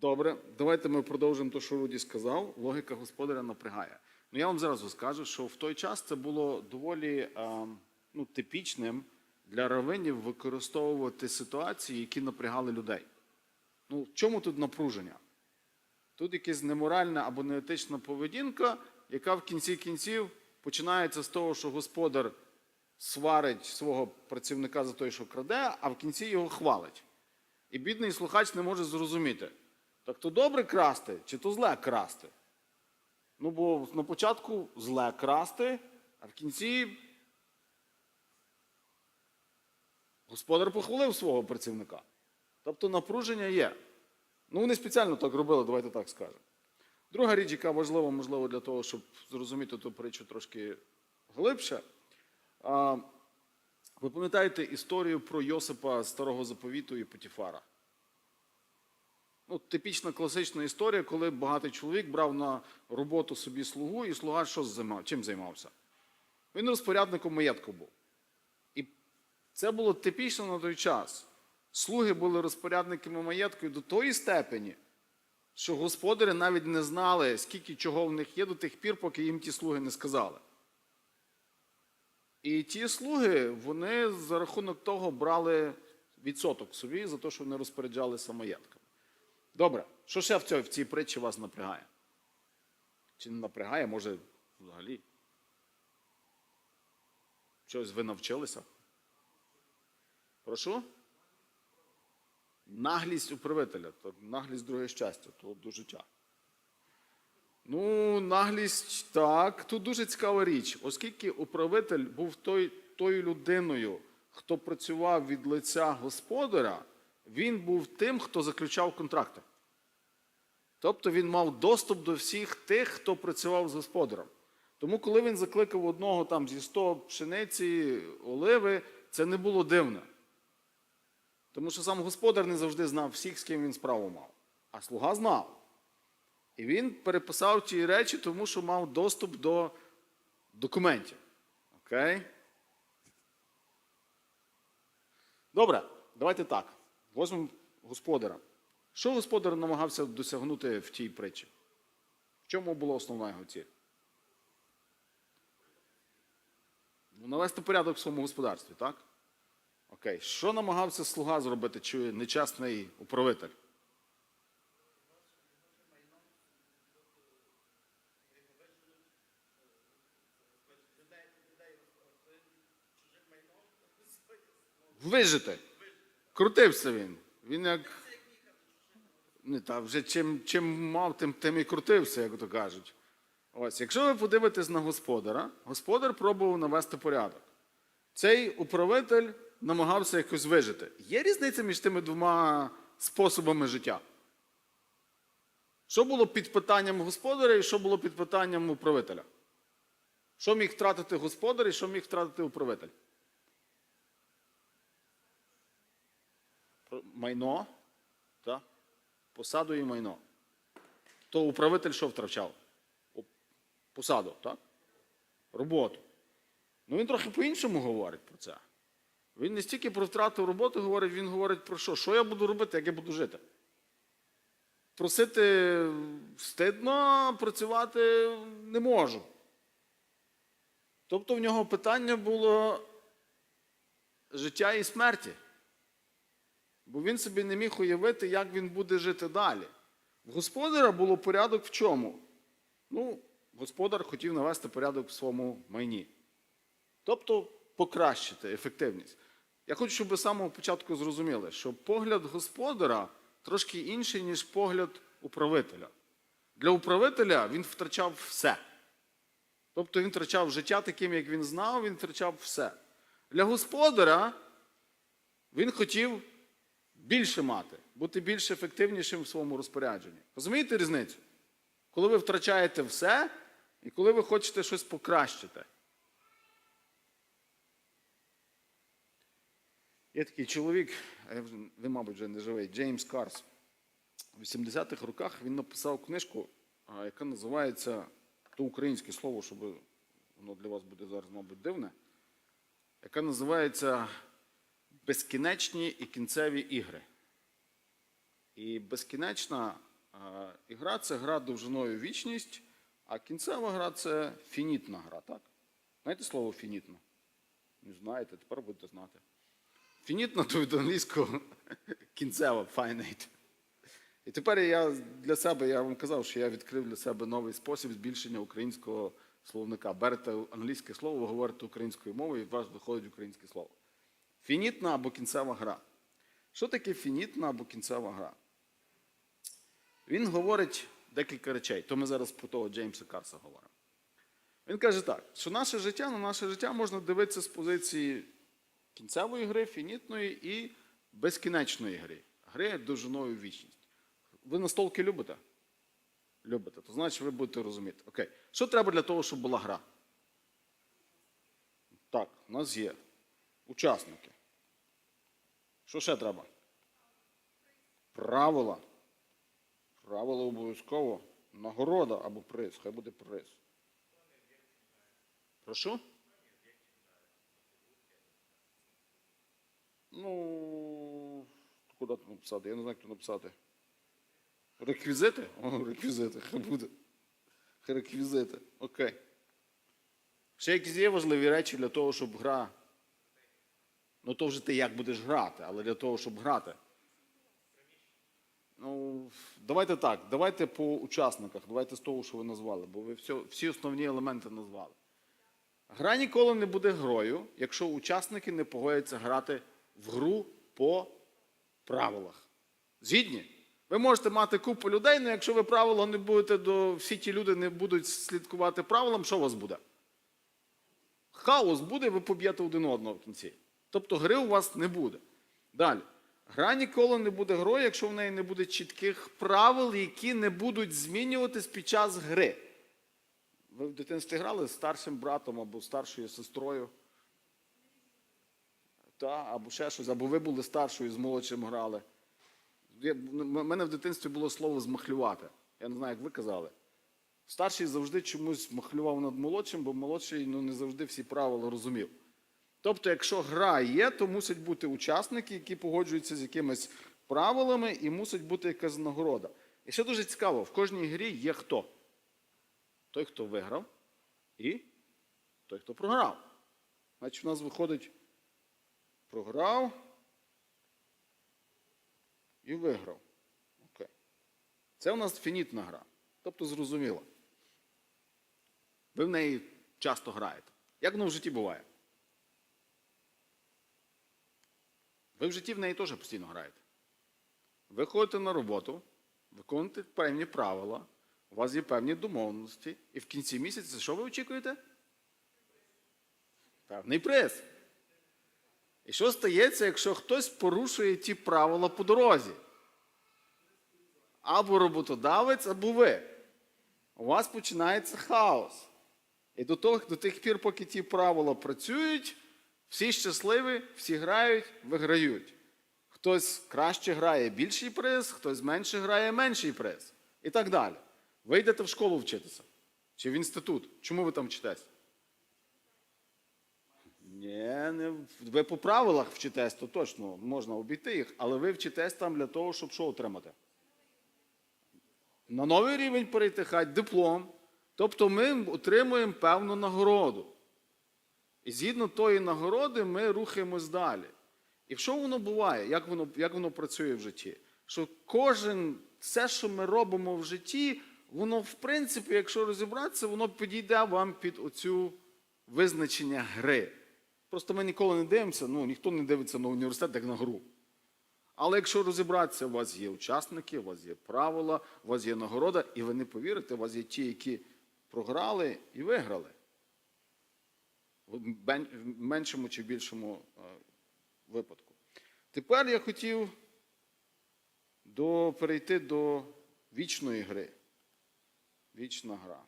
Добре, давайте ми продовжимо те, що Руді сказав. Логіка господаря напрягає. Ну я вам зразу скажу, що в той час це було доволі ну, типічним для равинів використовувати ситуації, які напрягали людей. Ну, в чому тут напруження? Тут якась неморальна або неетична поведінка, яка в кінці кінців починається з того, що господар сварить свого працівника за те, що краде, а в кінці його хвалить. І бідний слухач не може зрозуміти, так то добре красти, чи то зле красти. Ну, бо на початку зле красти, а в кінці господар похвалив свого працівника. Тобто напруження є. Ну, вони спеціально так робили, давайте так скажемо. Друга річ, яка важлива, можливо, для того, щоб зрозуміти ту притчу трошки глибше. Ви пам'ятаєте історію про Йосипа Старого Заповіту і Потіфара? Ну, типічна класична історія, коли багатий чоловік брав на роботу собі слугу, і слуга що займав? чим займався? Він розпорядником маєтку був. І це було типічно на той час. Слуги були розпорядниками маєтку до тої степені, що господарі навіть не знали, скільки чого в них є до тих пір, поки їм ті слуги не сказали. І ті слуги, вони за рахунок того брали відсоток собі за те, що вони розпоряджалися маєтками. Добре, що ще в цій, в цій притчі вас напрягає? Чи не напрягає, може, взагалі? Щось ви навчилися? Прошу? Наглість управителя, то наглість друге щастя, то до життя. Ну, наглість так, тут дуже цікава річ, оскільки управитель був той, тою людиною, хто працював від лиця господаря, він був тим, хто заключав контракти. Тобто він мав доступ до всіх тих, хто працював з господарем. Тому, коли він закликав одного там зі 100 пшениці, оливи, це не було дивно. Тому що сам господар не завжди знав всіх, з ким він справу мав. А слуга знав. І він переписав ті речі, тому що мав доступ до документів. Окей? Добре, давайте так. Возьмемо господара. Що господар намагався досягнути в тій притчі? В чому була основна його ціль? Ну, навести порядок в своєму господарстві, так? Окей. Що намагався слуга зробити, чи нечесний управитель? Вижити. Крутився він. Він як. Не, та вже чим, чим мав, тим, тим і крутився, як то кажуть. Ось, якщо ви подивитесь на господара, господар пробував навести порядок. Цей управитель намагався якось вижити. Є різниця між тими двома способами життя? Що було під питанням господаря і що було під питанням управителя? Що міг втратити господар і що міг втратити управитель? Майно, так? посаду і майно. То управитель що втрачав? Посаду, так? Роботу. Ну він трохи по-іншому говорить про це. Він не стільки про втрату роботи говорить, він говорить про що? Що я буду робити, як я буду жити? Просити стидно, працювати не можу. Тобто в нього питання було життя і смерті. Бо він собі не міг уявити, як він буде жити далі. В господаря було порядок в чому? Ну, господар хотів навести порядок в своєму майні. Тобто покращити ефективність. Я хочу, щоб ви з самого початку зрозуміли, що погляд господара трошки інший, ніж погляд управителя. Для управителя він втрачав все. Тобто він втрачав життя таким, як він знав, він втрачав все. Для господаря він хотів більше мати, бути більш ефективнішим в своєму розпорядженні. Розумієте різницю? Коли ви втрачаєте все, і коли ви хочете щось покращити. Є такий чоловік, він, мабуть, вже не живий, Джеймс Карс. У 80-х роках він написав книжку, яка називається то українське слово, щоб воно для вас буде зараз, мабуть, дивне, яка називається Безкінечні і кінцеві ігри. І безкінечна Ігра це гра довжиною вічність, а кінцева гра це фінітна гра, так? Знаєте слово фінітна? Не знаєте, тепер будете знати. Фінітна то від англійського кінцева, finite. І тепер я для себе, я вам казав, що я відкрив для себе новий спосіб збільшення українського словника. Берете англійське слово, ви говорите українською мовою, і у вас виходить українське слово. Фінітна або кінцева гра. Що таке фінітна або кінцева гра? Він говорить декілька речей. То ми зараз про того Джеймса Карса говоримо. Він каже так, що наше життя, на наше життя можна дивитися з позиції кінцевої гри, фінітної і безкінечної гри. Гри довжиною вічність. Ви настолки любите? Любите, то значить ви будете розуміти. Окей. Що треба для того, щоб була гра? Так, у нас є учасники. Що ще треба? Правила. Правила обов'язково. Нагорода або приз. Хай буде приз. Прошу? Ну, куди тут написати? Я не знаю, тут написати. Реквізити? О, реквізити, хай буде. Реквізити. Окей. Ще якісь є важливі речі для того, щоб гра. Ну, то вже ти як будеш грати, але для того, щоб грати. Ну, давайте так, давайте по учасниках, давайте з того, що ви назвали, бо ви всі, всі основні елементи назвали. Гра ніколи не буде грою, якщо учасники не погодяться грати в гру по правилах. Згідні? Ви можете мати купу людей, але якщо ви правила не будете до всі ті люди не будуть слідкувати правилам, що у вас буде? Хаос буде, ви поб'єте один одного в кінці. Тобто гри у вас не буде. Далі. Гра ніколи не буде грою, якщо в неї не буде чітких правил, які не будуть змінюватись під час гри. Ви в дитинстві грали з старшим братом або старшою сестрою. Та, або ще щось, або ви були старшою з молодшим грали. У мене в дитинстві було слово змахлювати. Я не знаю, як ви казали. Старший завжди чомусь махлював над молодшим, бо молодший ну, не завжди всі правила розумів. Тобто, якщо гра є, то мусять бути учасники, які погоджуються з якимись правилами, і мусить бути якась нагорода. І ще дуже цікаво, в кожній грі є хто? Той, хто виграв, і той, хто програв. Значить, у нас виходить програв і виграв. Окей. Це у нас фінітна гра. Тобто зрозуміло. Ви в неї часто граєте. Як воно в житті буває? Ви в житті в неї теж постійно граєте. Ви ходите на роботу, виконуєте певні правила, у вас є певні домовленості, і в кінці місяця що ви очікуєте? Певний приз. І що стається, якщо хтось порушує ті правила по дорозі? Або роботодавець, або ви. У вас починається хаос. І до, того, до тих пір, поки ті правила працюють, всі щасливі, всі грають, виграють. Хтось краще грає більший приз, хтось менше грає менший приз. І так далі. Ви йдете в школу вчитися. Чи в інститут. Чому ви там вчитесь? Ні, не, ви по правилах вчитесь, то точно можна обійти їх, але ви вчитесь там для того, щоб що отримати? На новий рівень перейти, хай диплом. Тобто ми отримуємо певну нагороду. І згідно тої нагороди ми рухаємось далі. І що воно буває? Як воно, як воно працює в житті? Що кожен, все, що ми робимо в житті, воно, в принципі, якщо розібратися, воно підійде вам під оцю визначення гри. Просто ми ніколи не дивимося, ну ніхто не дивиться на університет як на гру. Але якщо розібратися, у вас є учасники, у вас є правила, у вас є нагорода, і ви не повірите, у вас є ті, які програли і виграли. В меншому чи більшому е, випадку. Тепер я хотів до, перейти до вічної гри. Вічна гра.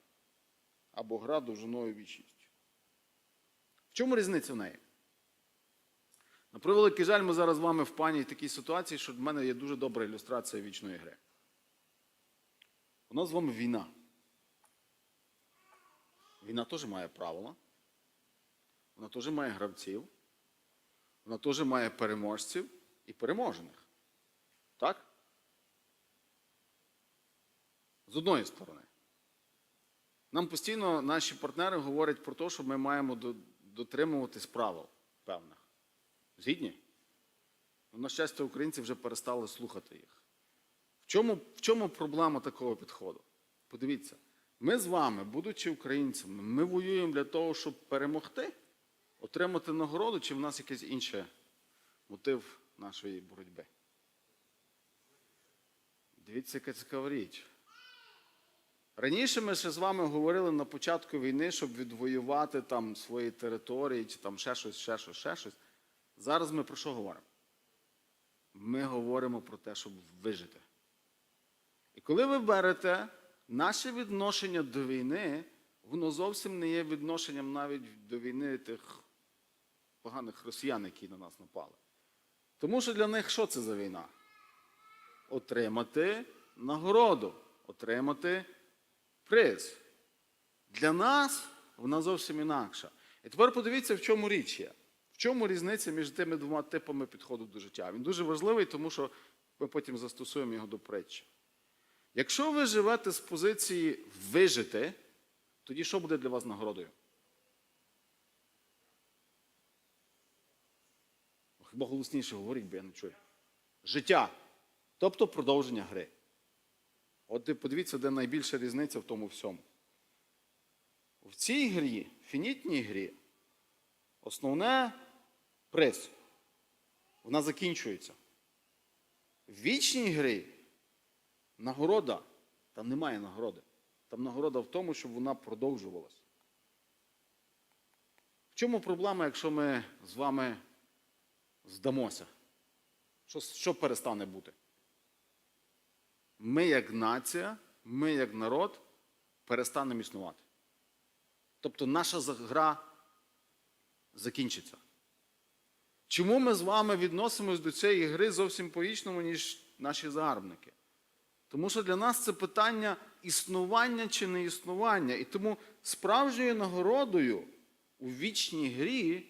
Або гра довжиною вічністю. В чому різниця в неї? На превеликий жаль, ми зараз з вами в пані в такій ситуації, що в мене є дуже добра ілюстрація вічної гри. У нас з вами війна. Війна теж має правила. Вона теж має гравців. Вона теж має переможців і переможених. Так? З одної сторони. Нам постійно наші партнери говорять про те, що ми маємо дотримуватись правил певних. Згідні? Ну, на щастя, українці вже перестали слухати їх. В чому, в чому проблема такого підходу? Подивіться, ми з вами, будучи українцями, ми воюємо для того, щоб перемогти, отримати нагороду, чи в нас якийсь інший мотив нашої боротьби? Дивіться, яка цікава річ. Раніше ми ще з вами говорили на початку війни, щоб відвоювати там свої території, чи там ще щось, ще щось, ще щось. Зараз ми про що говоримо? Ми говоримо про те, щоб вижити. І коли ви берете наше відношення до війни, воно зовсім не є відношенням навіть до війни тих поганих росіян, які на нас напали. Тому що для них що це за війна? Отримати нагороду, отримати приз. Для нас вона зовсім інакша. І тепер подивіться, в чому річ є. В чому різниця між тими двома типами підходу до життя? Він дуже важливий, тому що ми потім застосуємо його до притчі. Якщо ви живете з позиції вижити, тоді що буде для вас нагородою? Хіба голосніше говоріть, бо я не чую. Життя. Тобто продовження гри. От подивіться, де найбільша різниця в тому всьому. В цій грі, фінітній грі, основне приз. Вона закінчується. В вічній грі нагорода, там немає нагороди. Там нагорода в тому, щоб вона продовжувалась. В чому проблема, якщо ми з вами здамося? Що, що перестане бути? Ми, як нація, ми, як народ, перестанемо існувати. Тобто наша гра закінчиться. Чому ми з вами відносимось до цієї гри зовсім по-іншому, ніж наші загарбники? Тому що для нас це питання існування чи не існування. І тому справжньою нагородою у вічній грі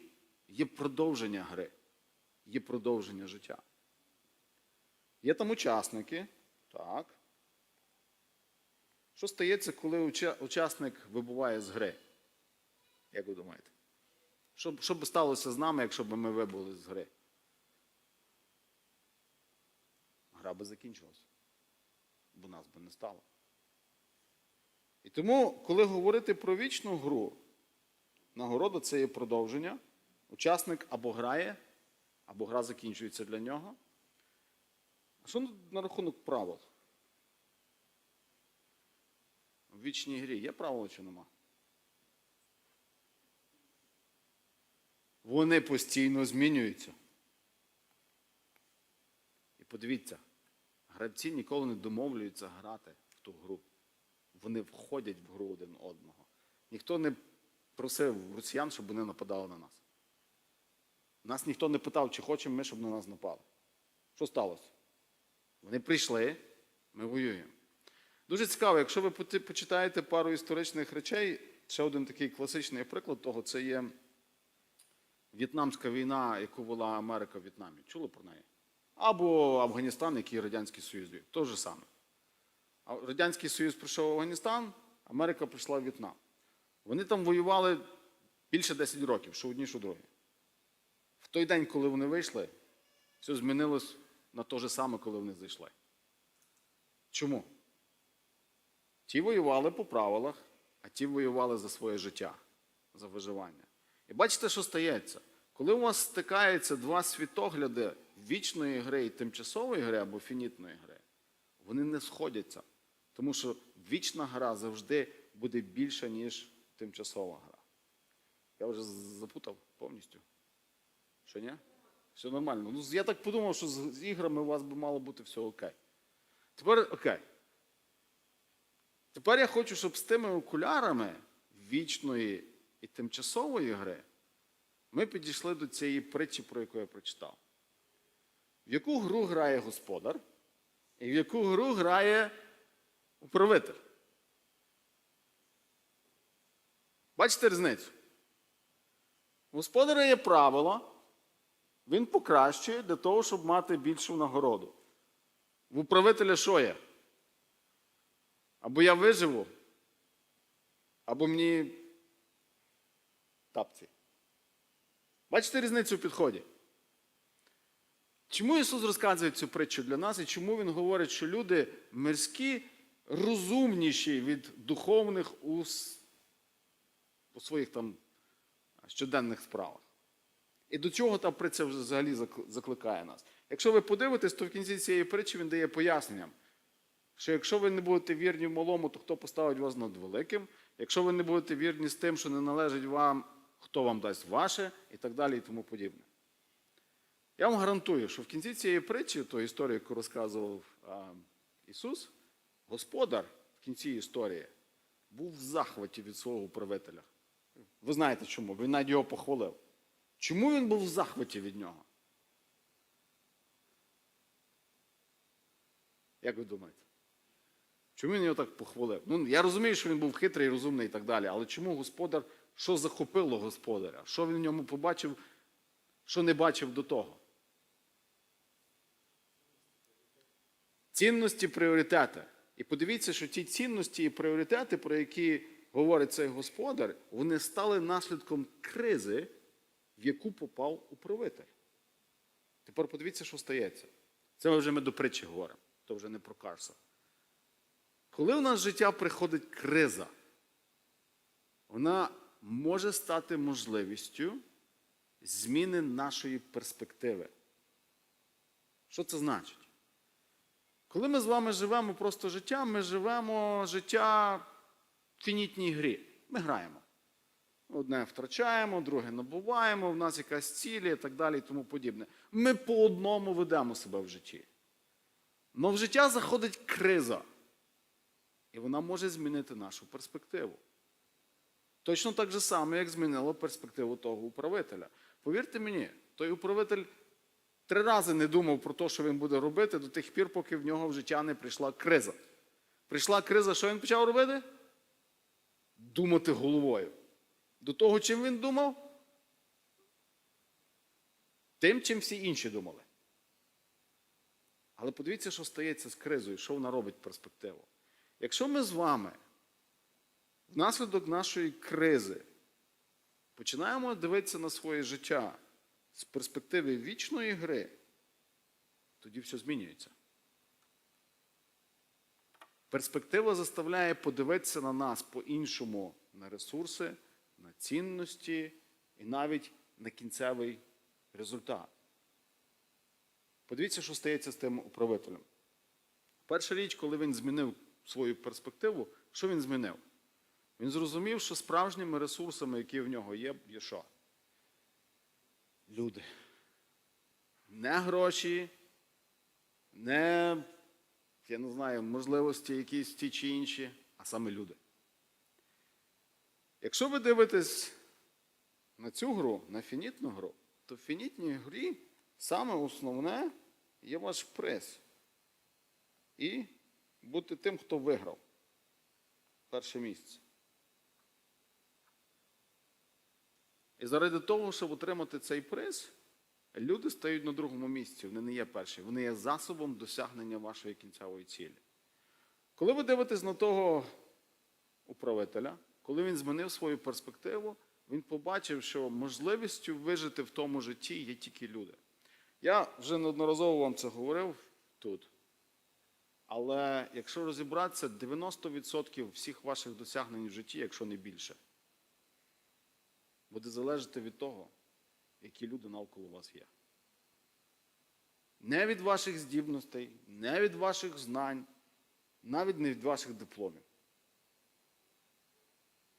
є продовження гри, є продовження життя. Є там учасники, так. Що стається, коли учасник вибуває з гри? Як ви думаєте? Що, що б сталося з нами, якщо б ми вибули з гри? Гра би закінчилася. Бо нас би не стало. І тому, коли говорити про вічну гру, нагорода це є продовження. Учасник або грає, або гра закінчується для нього. А що на- рахунок правил? В вічній грі є правила чи нема? Вони постійно змінюються. І подивіться, гравці ніколи не домовлюються грати в ту гру. Вони входять в гру один одного. Ніхто не просив росіян, щоб вони нападали на нас. Нас ніхто не питав, чи хочемо ми, щоб на нас напали. Що сталося? Вони прийшли, ми воюємо. Дуже цікаво, якщо ви почитаєте пару історичних речей, ще один такий класичний приклад того, це є В'єтнамська війна, яку вела Америка в В'єтнамі. Чули про неї? Або Афганістан, який Радянський Союз вів. То же саме. Радянський Союз прийшов в Афганістан, Америка прийшла в В'єтнам. Вони там воювали більше 10 років, що одні, що другі. В той день, коли вони вийшли, все змінилось на те же саме, коли вони зайшли. Чому? Ті воювали по правилах, а ті воювали за своє життя, за виживання. І бачите, що стається? Коли у вас стикаються два світогляди вічної гри і тимчасової гри або фінітної гри, вони не сходяться. Тому що вічна гра завжди буде більша, ніж тимчасова гра. Я вже запутав повністю. Що ні? Все нормально. Ну, я так подумав, що з іграми у вас би мало бути все окей. Тепер окей. Тепер я хочу, щоб з тими окулярами вічної і тимчасової гри ми підійшли до цієї притчі, про яку я прочитав. В яку гру грає господар, і в яку гру грає управитель. Бачите різницю? У господаря є правило, він покращує для того, щоб мати більшу нагороду. В управителя що є? Або я виживу, або мені тапці. Бачите різницю в підході? Чому Ісус розказує цю притчу для нас і чому Він говорить, що люди мирські розумніші від духовних у, у своїх там щоденних справах? І до чого та притча взагалі закликає нас? Якщо ви подивитесь, то в кінці цієї притчі він дає пояснення, що якщо ви не будете вірні в малому, то хто поставить вас над великим? Якщо ви не будете вірні з тим, що не належить вам, хто вам дасть ваше, і так далі, і тому подібне. Я вам гарантую, що в кінці цієї притчі, то історію, яку розказував а, Ісус, Господар в кінці історії був в захваті від свого управителя. Ви знаєте чому? Він навіть його похвалив. Чому він був в захваті від нього? Як ви думаєте? Чому він його так похвалив? Ну, я розумію, що він був хитрий, розумний і так далі, але чому господар, що захопило господаря? Що він в ньому побачив, що не бачив до того? Цінності, пріоритети. І подивіться, що ті цінності і пріоритети, про які говорить цей господар, вони стали наслідком кризи, в яку попав управитель. Тепер подивіться, що стається. Це ми вже ми до притчі говоримо, то вже не про Карса. Коли в нас життя приходить криза, вона може стати можливістю зміни нашої перспективи. Що це значить? Коли ми з вами живемо просто життя, ми живемо життя в фінітній грі. Ми граємо. Одне втрачаємо, друге набуваємо, в нас якась цілі і так далі і тому подібне. Ми по одному ведемо себе в житті. Но в життя заходить криза. І вона може змінити нашу перспективу. Точно так же само, як змінила перспективу того управителя. Повірте мені, той управитель три рази не думав про те, що він буде робити до тих пір, поки в нього в життя не прийшла криза. Прийшла криза, що він почав робити? Думати головою. До того, чим він думав? Тим, чим всі інші думали. Але подивіться, що стається з кризою, що вона робить перспективу. Якщо ми з вами внаслідок нашої кризи починаємо дивитися на своє життя з перспективи вічної гри, тоді все змінюється. Перспектива заставляє подивитися на нас по-іншому на ресурси, цінності і навіть на кінцевий результат. Подивіться, що стається з тим управителем. Перша річ, коли він змінив свою перспективу, що він змінив? Він зрозумів, що справжніми ресурсами, які в нього є, є що? Люди. Не гроші, не, я не знаю, можливості якісь ті чи інші, а саме люди. Якщо ви дивитесь на цю гру, на фінітну гру, то в фінітній грі саме основне є ваш приз. І бути тим, хто виграв перше місце. І заради того, щоб отримати цей приз, люди стають на другому місці. Вони не є перші, вони є засобом досягнення вашої кінцевої цілі. Коли ви дивитесь на того управителя, коли він змінив свою перспективу, він побачив, що можливістю вижити в тому житті є тільки люди. Я вже неодноразово вам це говорив тут. Але якщо розібратися, 90% всіх ваших досягнень в житті, якщо не більше, буде залежати від того, які люди навколо вас є. Не від ваших здібностей, не від ваших знань, навіть не від ваших дипломів.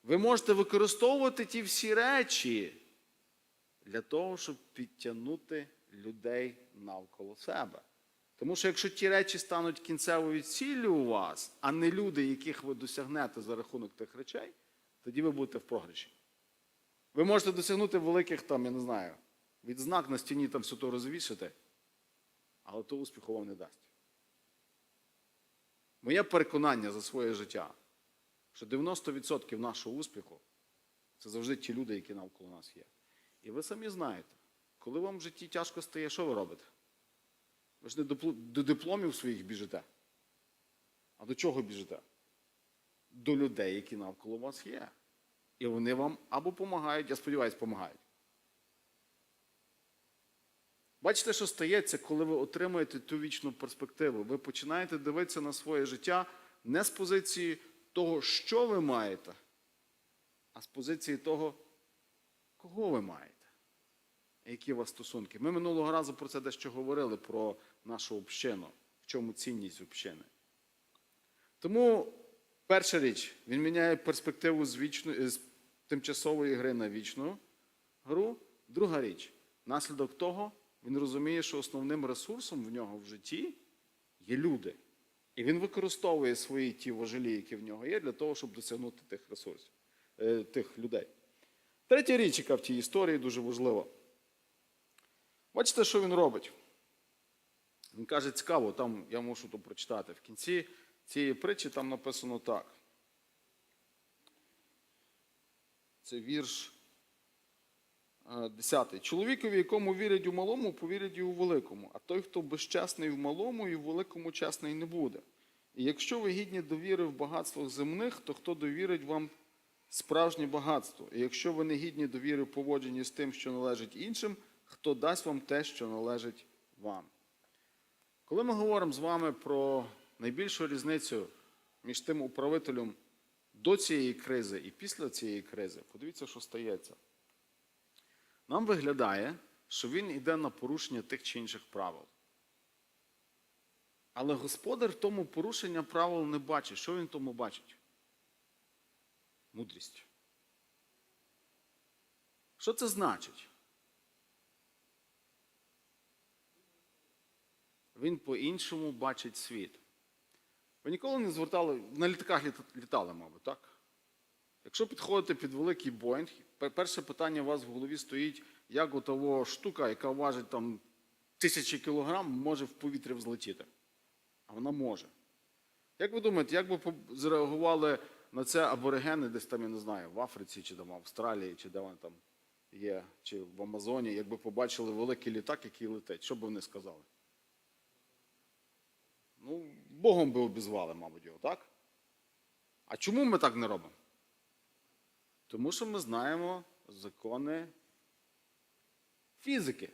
Ви можете використовувати ті всі речі для того, щоб підтягнути людей навколо себе. Тому що якщо ті речі стануть кінцевою ціллю у вас, а не люди, яких ви досягнете за рахунок тих речей, тоді ви будете в програші. Ви можете досягнути великих, там, я не знаю, відзнак на стіні там все то розвішати, але то успіху вам не дасть. Моє переконання за своє життя, що 90% нашого успіху це завжди ті люди, які навколо нас є. І ви самі знаєте, коли вам в житті тяжко стає, що ви робите? Ви ж не до дипломів своїх біжите. А до чого біжите? до людей, які навколо вас є. І вони вам або допомагають, я сподіваюся, допомагають. Бачите, що стається, коли ви отримуєте ту вічну перспективу. Ви починаєте дивитися на своє життя не з позиції того, що ви маєте, а з позиції того, кого ви маєте. Які у вас стосунки. Ми минулого разу про це дещо говорили, про нашу общину, в чому цінність общини. Тому перша річ, він міняє перспективу з, вічної, з тимчасової гри на вічну гру. Друга річ, наслідок того, він розуміє, що основним ресурсом в нього в житті є люди. І він використовує свої ті важелі, які в нього є, для того, щоб досягнути тих ресурсів, е, тих людей. Третя річ, яка в тій історії дуже важлива. Бачите, що він робить? Він каже, цікаво, там я мушу то прочитати. В кінці цієї притчі там написано так. Це вірш 10. Чоловікові, якому вірять у малому, повірять і у великому. А той, хто безчесний в малому, і в великому чесний не буде. І якщо ви гідні довіри в багатствах земних, то хто довірить вам справжнє багатство? І якщо ви не гідні довіри в поводженні з тим, що належить іншим, хто дасть вам те, що належить вам? Коли ми говоримо з вами про найбільшу різницю між тим управителем до цієї кризи і після цієї кризи, подивіться, що стається. Нам виглядає, що він йде на порушення тих чи інших правил. Але господар в тому порушення правил не бачить. Що він в тому бачить? Мудрість. Що це значить? Він по-іншому бачить світ. Ви ніколи не звертали, на літаках літали, мабуть, так? Якщо підходите під великий Боїнг, перше питання у вас в голові стоїть, як у того штука, яка важить там тисячі кілограм, може в повітря взлетіти. А вона може. Як ви думаєте, як би зреагували на це аборигени десь там, я не знаю, в Африці, чи там в Австралії, чи де вони там є, чи в Амазоні, якби побачили великий літак, який летить, що б вони сказали? Ну, Богом би обізвали, мабуть, його, так? А чому ми так не робимо? Тому що ми знаємо закони фізики.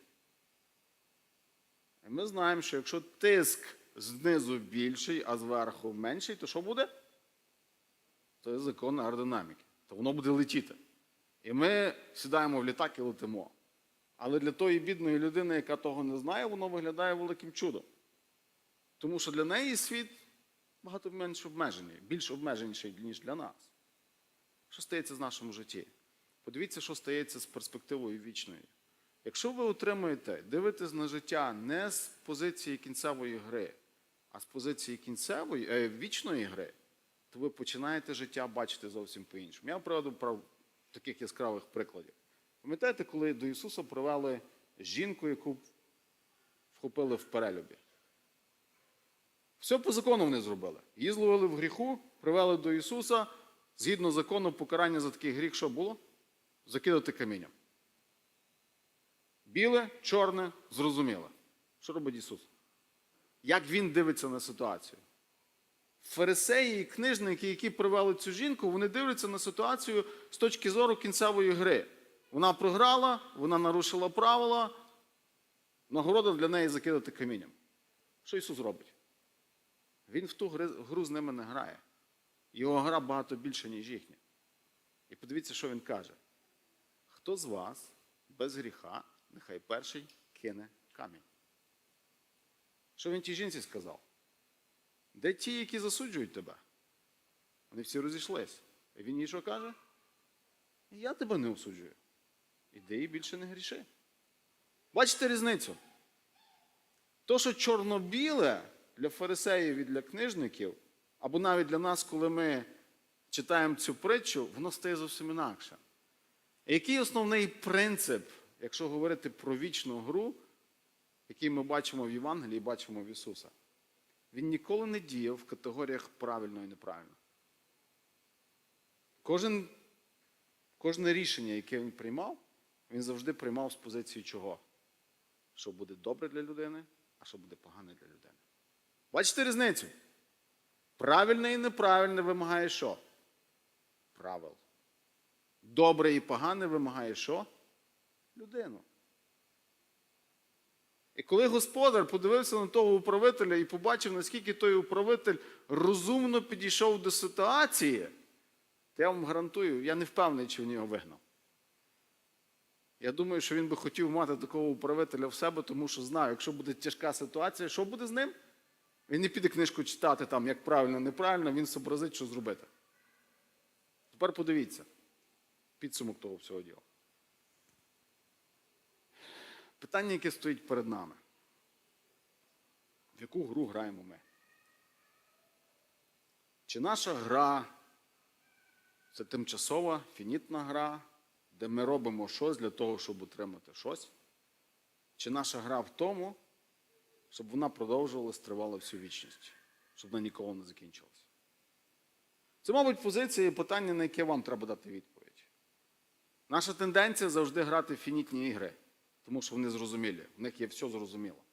І ми знаємо, що якщо тиск знизу більший, а зверху менший, то що буде? То є закон аеродинаміки. То воно буде летіти. І ми сідаємо в літак і летимо. Але для тої бідної людини, яка того не знає, воно виглядає великим чудом. Тому що для неї світ багато менш обмежений, більш обмеженіший, ніж для нас. Що стається в нашому житті? Подивіться, що стається з перспективою вічною. Якщо ви отримуєте, дивитесь на життя не з позиції кінцевої гри, а з позиції кінцевої, е, вічної гри, то ви починаєте життя бачити зовсім по-іншому. Я приведу про таких яскравих прикладів. Пам'ятаєте, коли до Ісуса привели жінку, яку вхопили в перелюбі? Все по закону вони зробили. Її зловили в гріху, привели до Ісуса. Згідно закону, покарання за такий гріх, що було? Закидати камінням. Біле, чорне, зрозуміле. Що робить Ісус? Як Він дивиться на ситуацію? Фарисеї і книжники, які привели цю жінку, вони дивляться на ситуацію з точки зору кінцевої гри. Вона програла, вона нарушила правила, нагорода для неї закидати камінням. Що Ісус робить? Він в ту гру з ними не грає. Його гра багато більша, ніж їхня. І подивіться, що він каже. Хто з вас без гріха, нехай перший кине камінь. Що він тій жінці сказав? Де ті, які засуджують тебе? Вони всі розійшлись. І він їй що каже? Я тебе не осуджую. Іди і більше не гріши. Бачите різницю? То, що чорно-біле для фарисеїв і для книжників, або навіть для нас, коли ми читаємо цю притчу, воно стає зовсім інакше. Який основний принцип, якщо говорити про вічну гру, який ми бачимо в Євангелії бачимо в Ісуса? Він ніколи не діяв в категоріях правильно і неправильно. Кожен, кожне рішення, яке він приймав, він завжди приймав з позиції чого? Що буде добре для людини, а що буде погане для людини. Бачите різницю? Правильне і неправильне вимагає що? правил. Добре і погане вимагає що? Людину. І коли господар подивився на того управителя і побачив, наскільки той управитель розумно підійшов до ситуації, то я вам гарантую, я не впевнений, чи він його вигнав. Я думаю, що він би хотів мати такого управителя в себе, тому що знаю, якщо буде тяжка ситуація, що буде з ним? Він не піде книжку читати, там, як правильно, неправильно, він зобразить, що зробити. Тепер подивіться підсумок того всього діла. Питання, яке стоїть перед нами. В яку гру граємо ми? Чи наша гра це тимчасова фінітна гра, де ми робимо щось для того, щоб отримати щось? Чи наша гра в тому, щоб вона продовжувалась, тривала всю вічність, щоб вона ніколи не закінчилася? Це, мабуть, позиція і питання, на яке вам треба дати відповідь. Наша тенденція завжди грати в фінітні ігри, тому що вони зрозумілі, в них є все зрозуміло.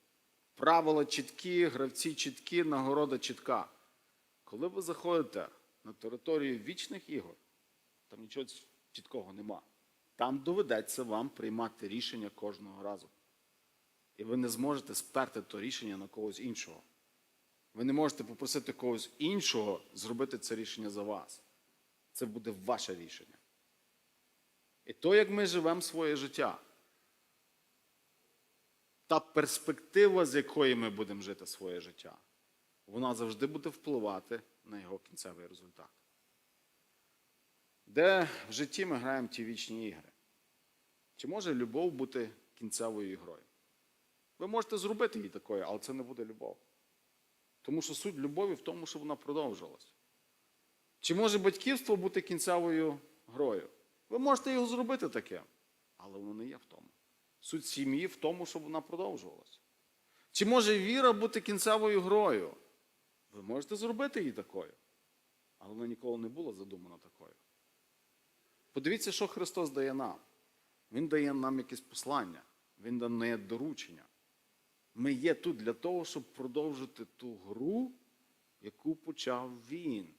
Правила чіткі, гравці чіткі, нагорода чітка. Коли ви заходите на територію вічних ігор, там нічого чіткого нема. Там доведеться вам приймати рішення кожного разу. І ви не зможете сперти то рішення на когось іншого. Ви не можете попросити когось іншого зробити це рішення за вас. Це буде ваше рішення. І то, як ми живемо своє життя, та перспектива, з якої ми будемо жити своє життя, вона завжди буде впливати на його кінцевий результат. Де в житті ми граємо ті вічні ігри? Чи може любов бути кінцевою ігрою? Ви можете зробити її такою, але це не буде любов. Тому що суть любові в тому, щоб вона продовжувалась. Чи може батьківство бути кінцевою грою? Ви можете його зробити таким, але воно не є в тому. Суть сім'ї в тому, щоб вона продовжувалась. Чи може віра бути кінцевою грою? Ви можете зробити її такою, але вона ніколи не була задумана такою. Подивіться, що Христос дає нам. Він дає нам якесь послання, Він дає доручення. Ми є тут для того, щоб продовжити ту гру, яку почав Він.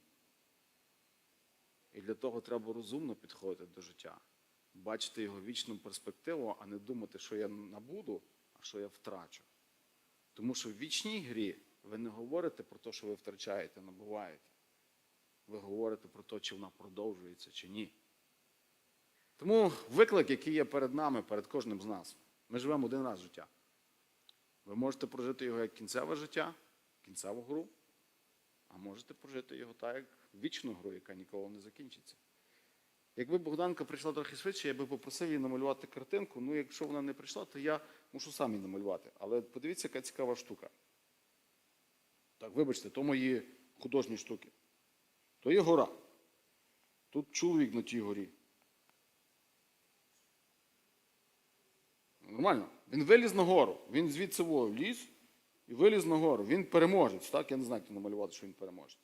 І для того треба розумно підходити до життя, бачити його вічну перспективу, а не думати, що я набуду, а що я втрачу. Тому що в вічній грі ви не говорите про те, що ви втрачаєте, набуваєте. Ви говорите про те, чи вона продовжується, чи ні. Тому виклик, який є перед нами, перед кожним з нас, ми живемо один раз життя. Ви можете прожити його як кінцеве життя, кінцеву гру, а можете прожити його так, як вічну гру, яка ніколи не закінчиться. Якби Богданка прийшла трохи швидше, я би попросив її намалювати картинку. Ну, якщо вона не прийшла, то я мушу сам її намалювати. Але подивіться, яка цікава штука. Так, вибачте, то мої художні штуки. То є гора. Тут чоловік на тій горі. Нормально. Він виліз на гору. Він звідси ліз і виліз на гору. Він переможець. Так? Я не знаю, як намалювати, що він переможець.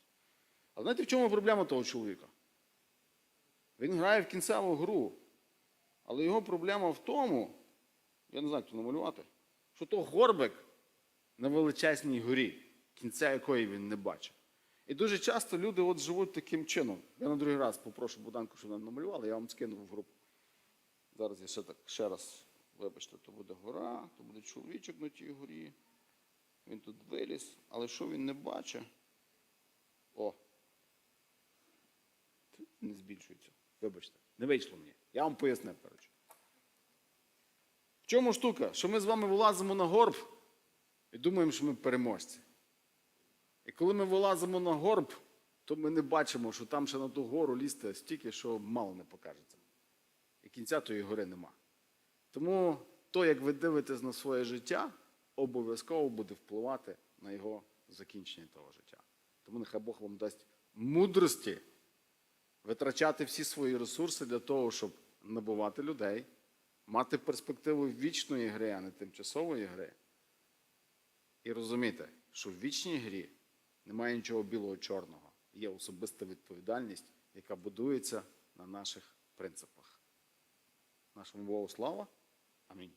А знаєте, в чому проблема того чоловіка? Він грає в кінцеву гру. Але його проблема в тому, я не знаю, як намалювати, що то горбик на величезній горі, кінця якої він не бачить. І дуже часто люди от живуть таким чином. Я на другий раз попрошу Буданку, щоб вона намалювала, я вам скину в групу. Зараз я ще так ще раз, вибачте, то буде гора, то буде чоловічок на тій горі. Він тут виліз, але що він не бачить? О! Не збільшується. Вибачте, не вийшло мені. Я вам пояснив, коротше. В чому штука? Що ми з вами вилазимо на горб і думаємо, що ми переможці. І коли ми вилазимо на горб, то ми не бачимо, що там ще на ту гору лізти стільки, що мало не покажеться. І кінця тої гори нема. Тому то, як ви дивитесь на своє життя, обов'язково буде впливати на його закінчення того життя. Тому нехай Бог вам дасть мудрості витрачати всі свої ресурси для того, щоб набувати людей, мати перспективу вічної гри, а не тимчасової гри. І розуміти, що в вічній грі немає нічого білого чорного. Є особиста відповідальність, яка будується на наших принципах. Нашому Богу слава. Amén.